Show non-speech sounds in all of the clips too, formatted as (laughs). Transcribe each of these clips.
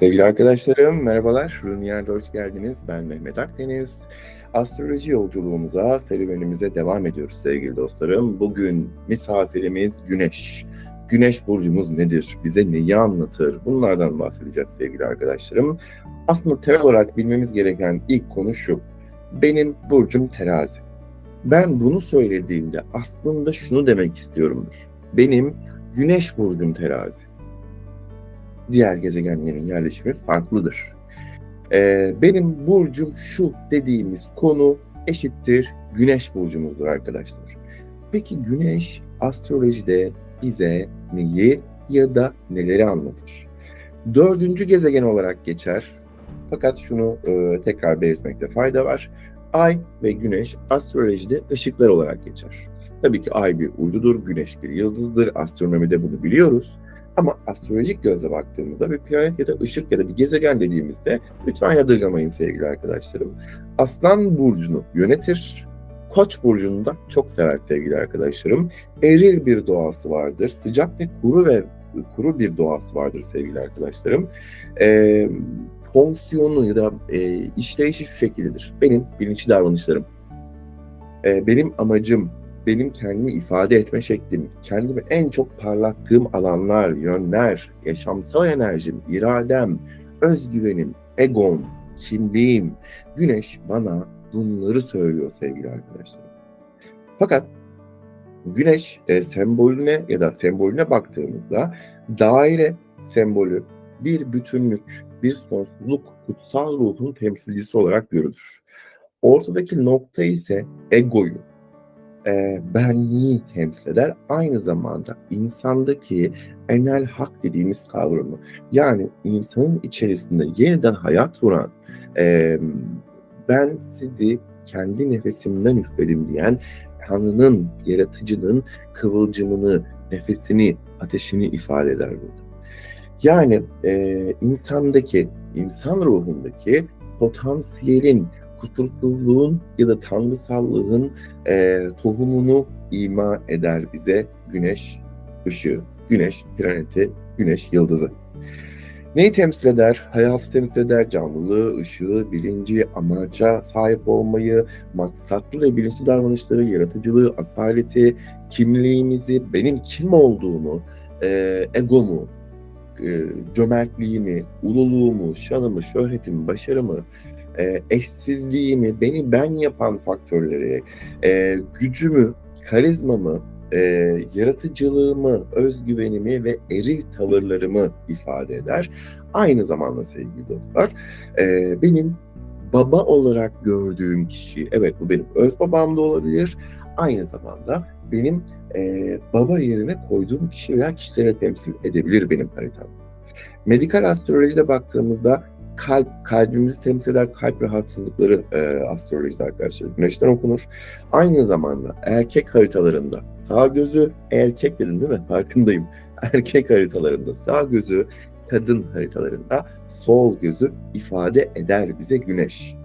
Sevgili arkadaşlarım, merhabalar. Rüniyer'de hoş geldiniz. Ben Mehmet Akdeniz. Astroloji yolculuğumuza, serüvenimize devam ediyoruz sevgili dostlarım. Bugün misafirimiz Güneş. Güneş burcumuz nedir? Bize neyi anlatır? Bunlardan bahsedeceğiz sevgili arkadaşlarım. Aslında temel olarak bilmemiz gereken ilk konu şu. Benim burcum terazi. Ben bunu söylediğimde aslında şunu demek istiyorumdur. Benim Güneş burcum terazi diğer gezegenlerin yerleşimi farklıdır. Ee, benim burcum şu dediğimiz konu eşittir güneş burcumuzdur arkadaşlar. Peki güneş astrolojide bize neyi ya da neleri anlatır? Dördüncü gezegen olarak geçer. Fakat şunu e, tekrar belirtmekte fayda var. Ay ve güneş astrolojide ışıklar olarak geçer. Tabii ki ay bir uydudur, güneş bir yıldızdır. Astronomide bunu biliyoruz. Ama astrolojik gözle baktığımızda bir planet ya da ışık ya da bir gezegen dediğimizde lütfen yadırgamayın sevgili arkadaşlarım. Aslan burcunu yönetir, Koç burcunu da çok sever sevgili arkadaşlarım. Eril bir doğası vardır. Sıcak ve kuru ve kuru bir doğası vardır sevgili arkadaşlarım. Ee, fonksiyonu ya da e, işleyişi şu şekildedir. Benim bilinçli davranışlarım, e, benim amacım, benim kendimi ifade etme şeklim, kendimi en çok parlattığım alanlar, yönler, yaşamsal enerjim, iradem, özgüvenim, egom, kimliğim, güneş bana bunları söylüyor sevgili arkadaşlar. Fakat güneş e, sembolüne ya da sembolüne baktığımızda daire sembolü bir bütünlük, bir sonsuzluk, kutsal ruhun temsilcisi olarak görülür. Ortadaki nokta ise egoyu, e, benliği temsil eder. Aynı zamanda insandaki enel hak dediğimiz kavramı yani insanın içerisinde yeniden hayat vuran e, ben sizi kendi nefesimden üfledim diyen Tanrı'nın, yaratıcının kıvılcımını, nefesini, ateşini ifade eder burada. Yani e, insandaki, insan ruhundaki potansiyelin, kusursuzluğun ya da tanrısallığın e, tohumunu ima eder bize güneş ışığı, güneş planeti, güneş yıldızı. Neyi temsil eder? Hayatı temsil eder, canlılığı, ışığı, bilinci, amaca sahip olmayı, maksatlı ve bilinçli davranışları, yaratıcılığı, asaleti, kimliğimizi, benim kim olduğumu, e, egomu, e, cömertliğimi, ululuğumu, şanımı, şöhretimi, başarımı, e, eşsizliğimi, beni ben yapan faktörleri, e, gücümü, karizmamı, e, yaratıcılığımı, özgüvenimi ve eril tavırlarımı ifade eder. Aynı zamanda sevgili dostlar, e, benim baba olarak gördüğüm kişi, evet bu benim öz babam da olabilir, aynı zamanda benim e, baba yerine koyduğum kişi veya kişilere temsil edebilir benim haritam. Medikal astrolojide baktığımızda kalp, kalbimizi temsil eder kalp rahatsızlıkları e, astrolojide arkadaşlar güneşten okunur. Aynı zamanda erkek haritalarında sağ gözü erkek dedim değil mi? Farkındayım. (laughs) Erkek haritalarında sağ gözü, kadın haritalarında sol gözü ifade eder bize güneş.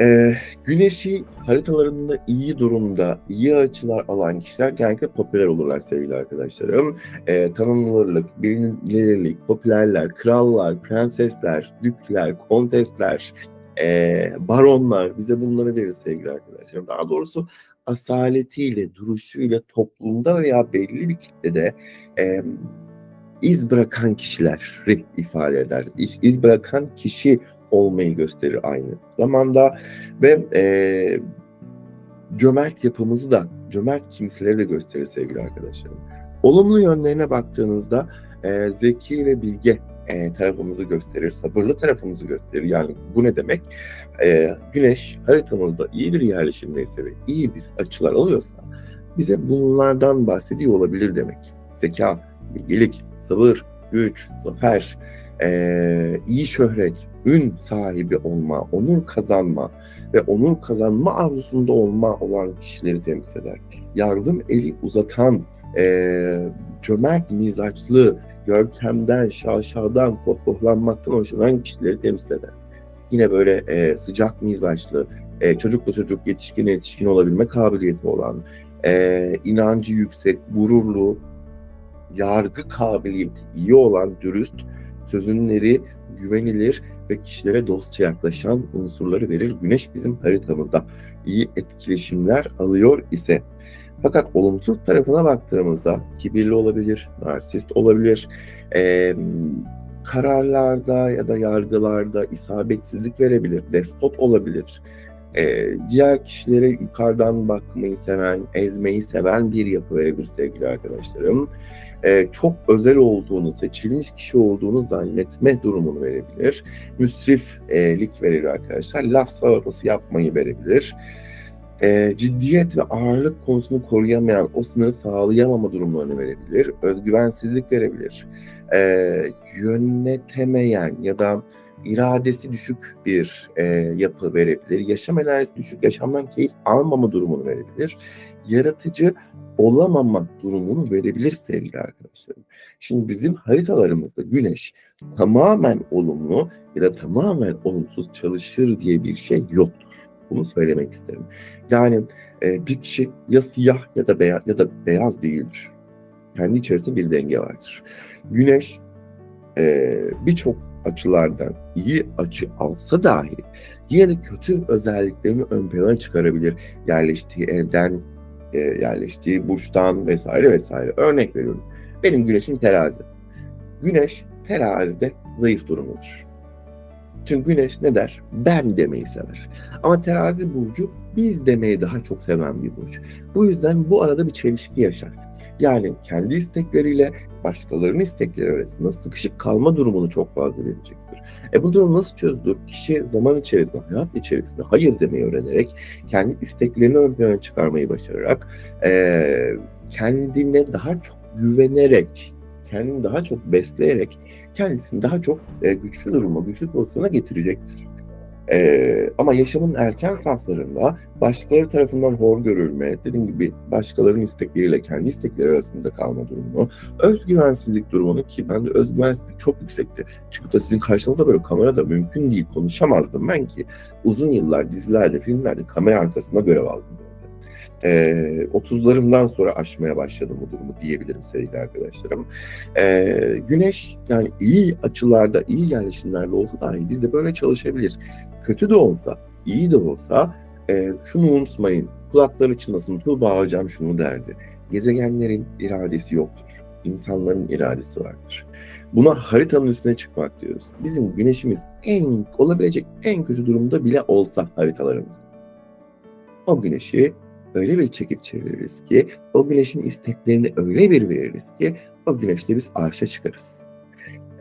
Ee, güneşi haritalarında iyi durumda, iyi açılar alan kişiler genellikle popüler olurlar sevgili arkadaşlarım. Ee, tanınırlık, bilinirlik, popülerler, krallar, prensesler, dükler, kontesler, e, baronlar bize bunları verir sevgili arkadaşlarım. Daha doğrusu asaletiyle, duruşuyla toplumda veya belli bir kitlede e, iz bırakan kişileri ifade eder. İz, iz bırakan kişi olmayı gösterir aynı zamanda ve e, cömert yapımızı da, cömert kimseleri de gösterir sevgili arkadaşlarım. Olumlu yönlerine baktığınızda e, zeki ve bilge e, tarafımızı gösterir, sabırlı tarafımızı gösterir. Yani bu ne demek? E, güneş haritamızda iyi bir yerleşimdeyse ve iyi bir açılar alıyorsa bize bunlardan bahsediyor olabilir demek. Zeka, bilgelik, sabır, güç, zafer, e, iyi şöhret, ün sahibi olma, onur kazanma ve onur kazanma arzusunda olma olan kişileri temsil eder. Yardım eli uzatan, e, cömert mizaçlı, görkemden, şaşadan, pohpohlanmaktan hoşlanan kişileri temsil eder. Yine böyle e, sıcak mizaçlı, e, çocukla çocuk, yetişkin yetişkin olabilme kabiliyeti olan, e, inancı yüksek, gururlu, yargı kabiliyeti iyi olan, dürüst, sözünleri güvenilir ve kişilere dostça yaklaşan unsurları verir. Güneş bizim haritamızda iyi etkileşimler alıyor ise. Fakat olumsuz tarafına baktığımızda kibirli olabilir, narsist olabilir, eee, kararlarda ya da yargılarda isabetsizlik verebilir, despot olabilir. Eee, diğer kişilere yukarıdan bakmayı seven, ezmeyi seven bir yapı verebilir sevgili arkadaşlarım. Eee, çok özel olduğunu, seçilmiş kişi olduğunu zannetme durumunu verebilir. Müsriflik verir arkadaşlar. Laf salatası yapmayı verebilir. Eee, ciddiyet ve ağırlık konusunu koruyamayan, o sınırı sağlayamama durumlarını verebilir. Özgüvensizlik verebilir. Eee, yönetemeyen ya da iradesi düşük bir, eee, yapı verebilir. Yaşam enerjisi düşük, yaşamdan keyif almama durumunu verebilir. Yaratıcı olamama durumunu verebilir sevgili arkadaşlarım. Şimdi bizim haritalarımızda Güneş tamamen olumlu ya da tamamen olumsuz çalışır diye bir şey yoktur. Bunu söylemek isterim. Yani, eee, bir kişi ya siyah ya da beya ya da beyaz değildir. Kendi içerisinde bir denge vardır. Güneş, eee, birçok açılardan iyi açı alsa dahi yine de kötü özelliklerini ön plana çıkarabilir. Yerleştiği evden, eee, yerleştiği burçtan vs. vs. Örnek veriyorum. Benim Güneş'im Terazi. Güneş Terazi'de zayıf durumdadır. Çünkü Güneş ne der? Ben demeyi sever. Ama Terazi burcu biz demeyi daha çok seven bir burç. Bu yüzden bu arada bir çelişki yaşar. Yani kendi istekleriyle başkalarının istekleri arasında sıkışık kalma durumunu çok fazla verecektir. E bu durum nasıl çözülür? Kişi zaman içerisinde, hayat içerisinde hayır demeyi öğrenerek, kendi isteklerini ön plana çıkarmayı başararak, eee, kendine daha çok güvenerek, kendini daha çok besleyerek kendisini daha çok, eee, güçlü duruma, güçlü pozisyona getirecektir. Eee, ama yaşamın erken saflarında başkaları tarafından hor görülme, dediğim gibi başkalarının istekleriyle kendi istekleri arasında kalma durumunu, özgüvensizlik durumunu ki bende özgüvensizlik çok yüksekti. Çıkıp da sizin karşınızda böyle kamerada mümkün değil konuşamazdım ben ki uzun yıllar dizilerde, filmlerde kamera arkasında görev aldım zaten. Eee, 30'larımdan sonra aşmaya başladım bu durumu diyebilirim sevgili arkadaşlarım. Eee, Güneş yani iyi açılarda, iyi yerleşimlerde olsa dahi bizde böyle çalışabilir. Kötü de olsa, iyi de olsa, eee, şunu unutmayın, kulakları çınlasın, Tuğba hocam şunu derdi: "Gezegenlerin iradesi yoktur, insanların iradesi vardır." Buna haritanın üstüne çıkmak diyoruz. Bizim Güneş'imiz en olabilecek en kötü durumda bile olsa haritalarımızda o Güneş'i öyle bir çekip çeviririz ki, o Güneş'in isteklerini öyle bir veririz ki o Güneş'le biz arşa çıkarız.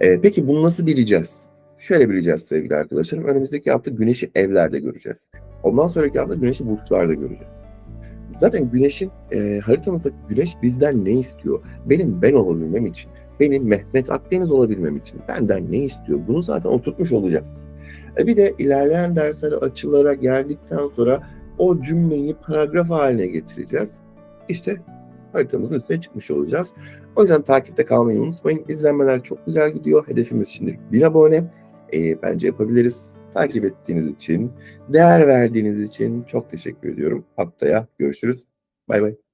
Eee, peki bunu nasıl bileceğiz? Şöyle bileceğiz sevgili arkadaşlarım, önümüzdeki hafta Güneş'i evlerde göreceğiz. Ondan sonraki hafta Güneş'i burçlarda göreceğiz. Zaten Güneş'in, eee, haritamızdaki Güneş bizden ne istiyor? Benim ben olabilmem için, benim Mehmet Akdeniz olabilmem için benden ne istiyor? Bunu zaten oturtmuş olacağız. E bir de ilerleyen derslere, açılara geldikten sonra o cümleyi paragraf hâline getireceğiz. İşte haritamızın üstüne çıkmış olacağız. O yüzden takipte kalmayı unutmayın. İzlenmeler çok güzel gidiyor. Hedefimiz şimdilik 1000 abone. Eee, bence yapabiliriz. Takip ettiğiniz için, değer verdiğiniz için çok teşekkür ediyorum. Haftaya görüşürüz. Baybay.